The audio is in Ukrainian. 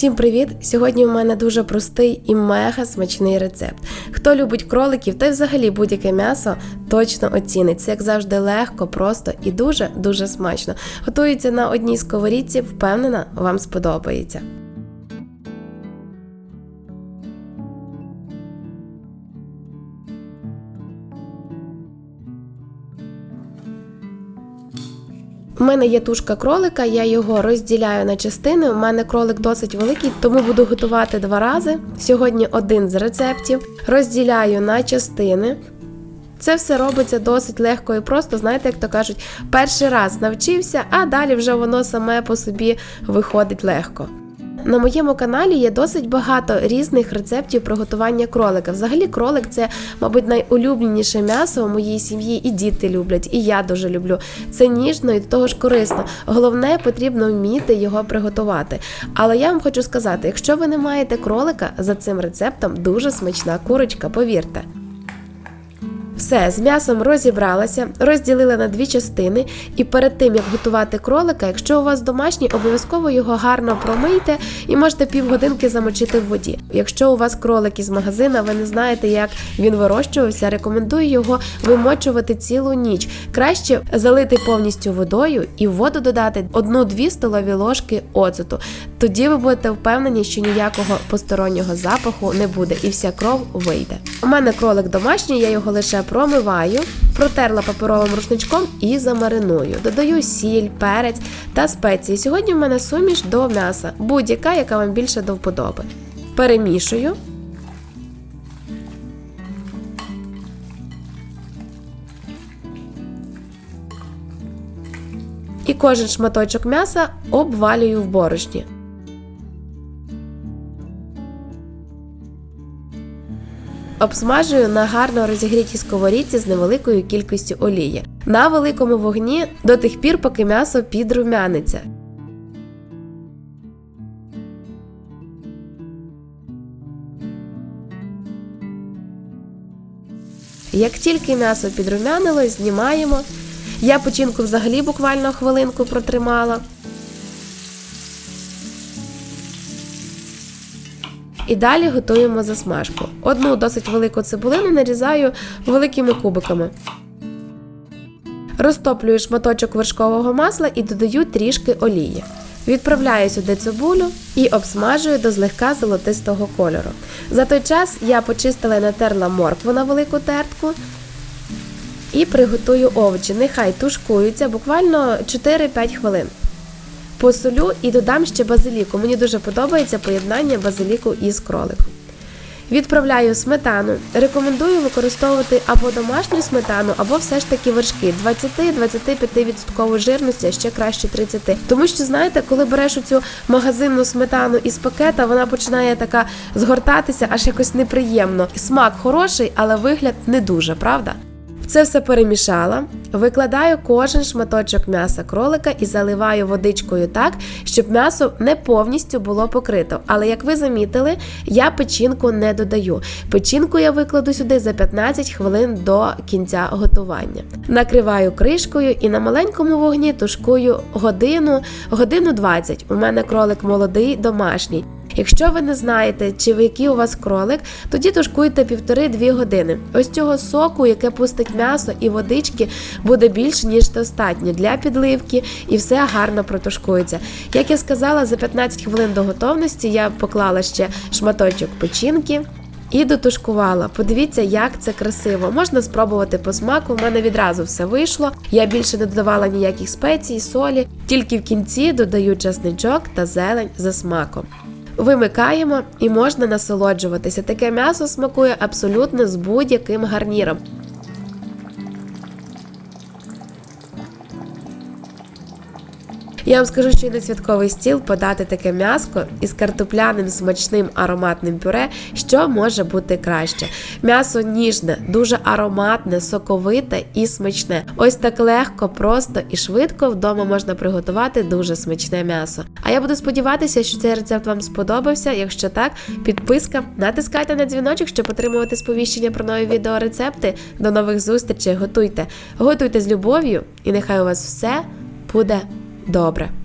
Всім привіт! Сьогодні у мене дуже простий і мега смачний рецепт. Хто любить кроликів, та взагалі будь-яке м'ясо точно оцінить. Це як завжди легко, просто і дуже дуже смачно. Готується на одній сковорідці, впевнена, вам сподобається. У мене є тушка кролика, я його розділяю на частини. У мене кролик досить великий, тому буду готувати два рази. Сьогодні один з рецептів. Розділяю на частини. Це все робиться досить легко і просто, знаєте, як то кажуть, перший раз навчився, а далі вже воно саме по собі виходить легко. На моєму каналі є досить багато різних рецептів приготування кролика. Взагалі, кролик це, мабуть, найулюбленіше м'ясо у моїй сім'ї, і діти люблять, і я дуже люблю. Це ніжно і до того ж корисно. Головне, потрібно вміти його приготувати. Але я вам хочу сказати: якщо ви не маєте кролика, за цим рецептом дуже смачна курочка, повірте. Все, з м'ясом розібралася, розділила на дві частини, і перед тим як готувати кролика, якщо у вас домашній, обов'язково його гарно промийте і можете півгодинки замочити в воді. Якщо у вас кролик із магазина, ви не знаєте, як він вирощувався, рекомендую його вимочувати цілу ніч. Краще залити повністю водою і в воду додати 1-2 столові ложки оцету. Тоді ви будете впевнені, що ніякого постороннього запаху не буде, і вся кров вийде. У мене кролик домашній, я його лише промиваю, протерла паперовим рушничком і замариную. Додаю сіль, перець та спеції. Сьогодні в мене суміш до м'яса, будь-яка, яка вам більше до вподоби. Перемішую. І кожен шматочок м'яса обвалюю в борошні. Обсмажую на гарно розігрітій сковорідці з невеликою кількістю олії. На великому вогні до тих пір, поки м'ясо підрумяниться. Як тільки м'ясо підрумянилось, знімаємо. Я печінку взагалі буквально хвилинку протримала. І далі готуємо засмажку. Одну досить велику цибулину нарізаю великими кубиками. Розтоплюю шматочок вершкового масла і додаю трішки олії. Відправляю сюди цибулю і обсмажую до злегка золотистого кольору. За той час я почистила і натерла моркву на велику тертку і приготую овочі. Нехай тушкуються буквально 4-5 хвилин. Посолю і додам ще базиліку. Мені дуже подобається поєднання базиліку із кроликом. Відправляю сметану. Рекомендую використовувати або домашню сметану, або все ж таки вершки 20-25% жирності, а ще краще 30%. Тому що, знаєте, коли береш оцю магазинну сметану із пакета, вона починає така згортатися, аж якось неприємно. Смак хороший, але вигляд не дуже, правда? Це все перемішала, викладаю кожен шматочок м'яса кролика і заливаю водичкою так, щоб м'ясо не повністю було покрито. Але як ви замітили, я печінку не додаю. Печінку я викладу сюди за 15 хвилин до кінця готування. Накриваю кришкою і на маленькому вогні тушкую годину, годину 20. У мене кролик молодий, домашній. Якщо ви не знаєте, чи ви який у вас кролик, тоді тушкуйте півтори-дві години. Ось цього соку, яке пустить м'ясо і водички, буде більше, ніж достатньо для підливки, і все гарно протушкується. Як я сказала, за 15 хвилин до готовності я поклала ще шматочок печінки. І дотушкувала. Подивіться, як це красиво. Можна спробувати по смаку. У мене відразу все вийшло. Я більше не додавала ніяких спецій, солі, тільки в кінці додаю часничок та зелень за смаком. Вимикаємо і можна насолоджуватися. Таке м'ясо смакує абсолютно з будь-яким гарніром. Я вам скажу, що і на святковий стіл подати таке м'яско із картопляним смачним ароматним пюре, що може бути краще. М'ясо ніжне, дуже ароматне, соковите і смачне. Ось так легко, просто і швидко вдома можна приготувати дуже смачне м'ясо. А я буду сподіватися, що цей рецепт вам сподобався. Якщо так, підписка, натискайте на дзвіночок, щоб отримувати сповіщення про нові відеорецепти. До нових зустрічей, готуйте, готуйте з любов'ю, і нехай у вас все буде добре.